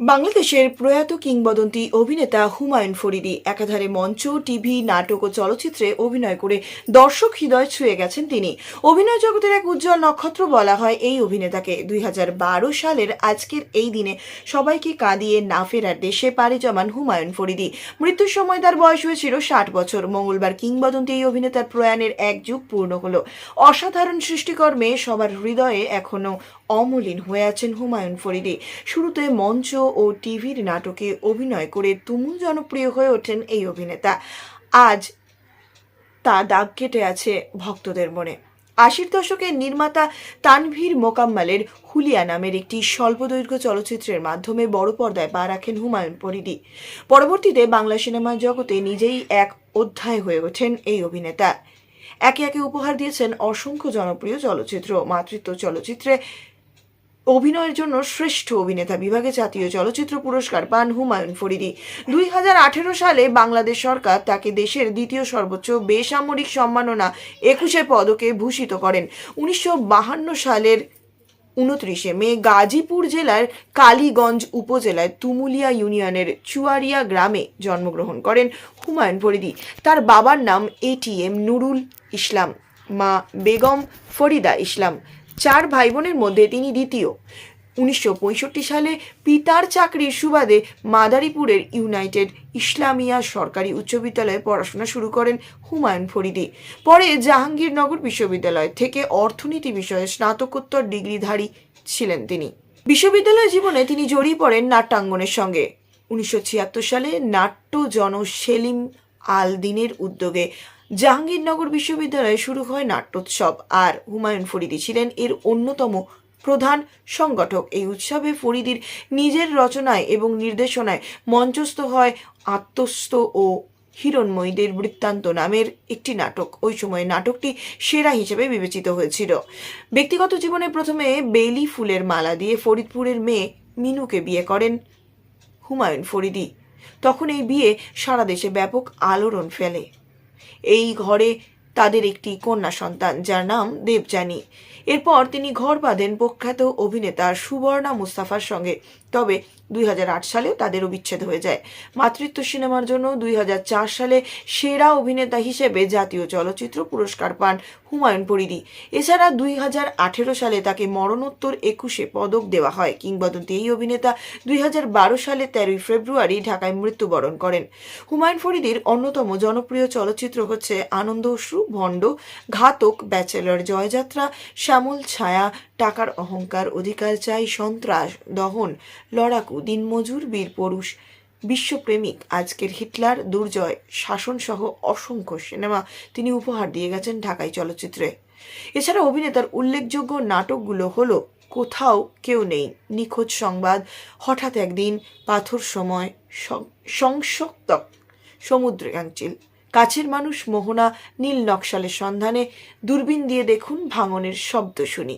বাংলাদেশের প্রয়াত কিংবদন্তি অভিনেতা হুমায়ুন ফরিদি একাধারে মঞ্চ, টিভি, নাটক ও চলচ্চিত্রে অভিনয় করে দর্শক হৃদয় ছুঁয়ে গেছেন তিনি। অভিনয় জগতের এক উজ্জ্বল নক্ষত্র বলা হয় এই অভিনেতাকে। দুই হাজার বারো সালের আজকের এই দিনে সবাইকে কাঁদিয়ে না ফেরার দেশে পাড়ি জমান হুমায়ুন ফরিদি। মৃত্যুর সময় তার বয়স হয়েছিল ষাট বছর। মঙ্গলবার কিংবদন্তি এই অভিনেতার প্রয়াণের এক যুগ পূর্ণ হলো। অসাধারণ সৃষ্টিকর্মে সবার হৃদয়ে এখনও অমলিন হয়ে আছেন হুমায়ুন ফরিদি। শুরুতে মঞ্চ ও টিভির নাটকে অভিনয় করে তুমুল জনপ্রিয় হয়ে ওঠেন এই অভিনেতা। আজ তা দাগ কেটে আছে ভক্তদের মনে। আশির দশকে নির্মাতা তানভীর মোকাম্মালের হুলিয়া নামের একটি স্বল্পদৈর্ঘ্য চলচ্চিত্রের মাধ্যমে বড় পর্দায় পা রাখেন হুমায়ুন পরিদি পরবর্তীতে বাংলা সিনেমা জগতে নিজেই এক অধ্যায় হয়ে ওঠেন এই অভিনেতা। একে একে উপহার দিয়েছেন অসংখ্য জনপ্রিয় চলচ্চিত্র, মাতৃত্ব চলচ্চিত্রে অভিনয়ের জন্য শ্রেষ্ঠ অভিনেতা বিভাগে জাতীয় চলচ্চিত্র পুরস্কার পান হুমায়ুন ফরিদি। দুই হাজার আঠেরো সালে বাংলাদেশ সরকার তাকে দেশের দ্বিতীয় সর্বোচ্চ বেসামরিক সম্মাননা একুশে পদকে ভূষিত করেন। উনিশশো সালের উনত্রিশে মে গাজীপুর জেলার কালীগঞ্জ উপজেলায় তুমুলিয়া ইউনিয়নের চুয়ারিয়া গ্রামে জন্মগ্রহণ করেন হুমায়ুন ফরিদি। তার বাবার নাম এটিএম নুরুল ইসলাম, মা বেগম ফরিদা ইসলাম। চার ভাই বোনের মধ্যে তিনি দ্বিতীয়। উনিশশো পঁয়ষট্টি সালে পিতার চাকরির সুবাদে মাদারীপুরের ইউনাইটেড ইসলামিয়া সরকারি উচ্চ বিদ্যালয়ে পড়াশোনা শুরু করেন হুমায়ুন ফরিদি। পরে জাহাঙ্গীরনগর বিশ্ববিদ্যালয় থেকে অর্থনীতি বিষয়ে স্নাতকোত্তর ডিগ্রিধারী ছিলেন তিনি। বিশ্ববিদ্যালয় জীবনে তিনি জড়িয়ে পড়েন নাট্যাঙ্গনের সঙ্গে। উনিশশো ছিয়াত্তর সালে নাট্যজন সেলিম আল দিনের উদ্যোগে জাহাঙ্গীরনগর বিশ্ববিদ্যালয়ে শুরু হয় নাট্যোৎসব আর হুমায়ুন ফরিদি ছিলেন এর অন্যতম প্রধান সংগঠক। এই উৎসবে ফরিদির নিজের রচনায় এবং নির্দেশনায় মঞ্চস্থ হয় আত্মস্থ ও হিরণময়ীদের বৃত্তান্ত নামের একটি নাটক। ওই সময় নাটকটি সেরা হিসেবে বিবেচিত হয়েছিল। ব্যক্তিগত জীবনে প্রথমে বেলি ফুলের মালা দিয়ে ফরিদপুরের মেয়ে মিনুকে বিয়ে করেন হুমায়ুন ফরিদি। তখন এই বিয়ে সারা দেশে ব্যাপক আলোড়ন ফেলে। এই ঘরে তাদের একটি কন্যা সন্তান, যার নাম দেবযানী। এরপর তিনি ঘর বাঁধেন প্রখ্যাত অভিনেতা সুবর্ণা মুস্তাফার সঙ্গে। তবে দুই হাজার আট সালেও তাদের বিচ্ছেদ হয়ে যায়। মাতৃত্ব সিনেমার জন্য দুই হাজার চার সালে সেরা অভিনেতা হিসেবে জাতীয় চলচ্চিত্র পুরস্কার পান হুমায়ুন পরিদি এছাড়া দুই হাজার আঠেরো সালে তাকে মরণোত্তর একুশে পদক দেওয়া হয়। কিংবদন্তি এই অভিনেতা দুই হাজার বারো সালে তেরোই ফেব্রুয়ারি ঢাকায় মৃত্যুবরণ করেন। হুমায়ুন ফরিদির অন্যতম জনপ্রিয় চলচ্চিত্র হচ্ছে আনন্দ অশ্রু, ভণ্ড, ঘাতক, ব্যাচেলর, জয়যাত্রা, শ্যামল ছায়া, টাকার অহংকার, অধিকার চাই, সন্ত্রাস, দহন লড়াকু দিনমজুর বীর পুরুষ। বিশ্বপ্রেমিক আজকের হিটলার, দুর্জয় শাসন সহ অসংখ্য সিনেমা তিনি উপহার দিয়ে গেছেন ঢাকাই চলচ্চিত্রে। এছাড়া অভিনেতার উল্লেখযোগ্য নাটকগুলো হলো কোথাও কেউ নেই, নিখোঁজ সংবাদ, হঠাৎ একদিন পাথর সময় সংসক্তক সমুদ্রাঞ্চিল কাছের মানুষ মোহনা, নীল নকশালের সন্ধানে দূরবীন দিয়ে দেখুন ভাঙনের শব্দ শুনি।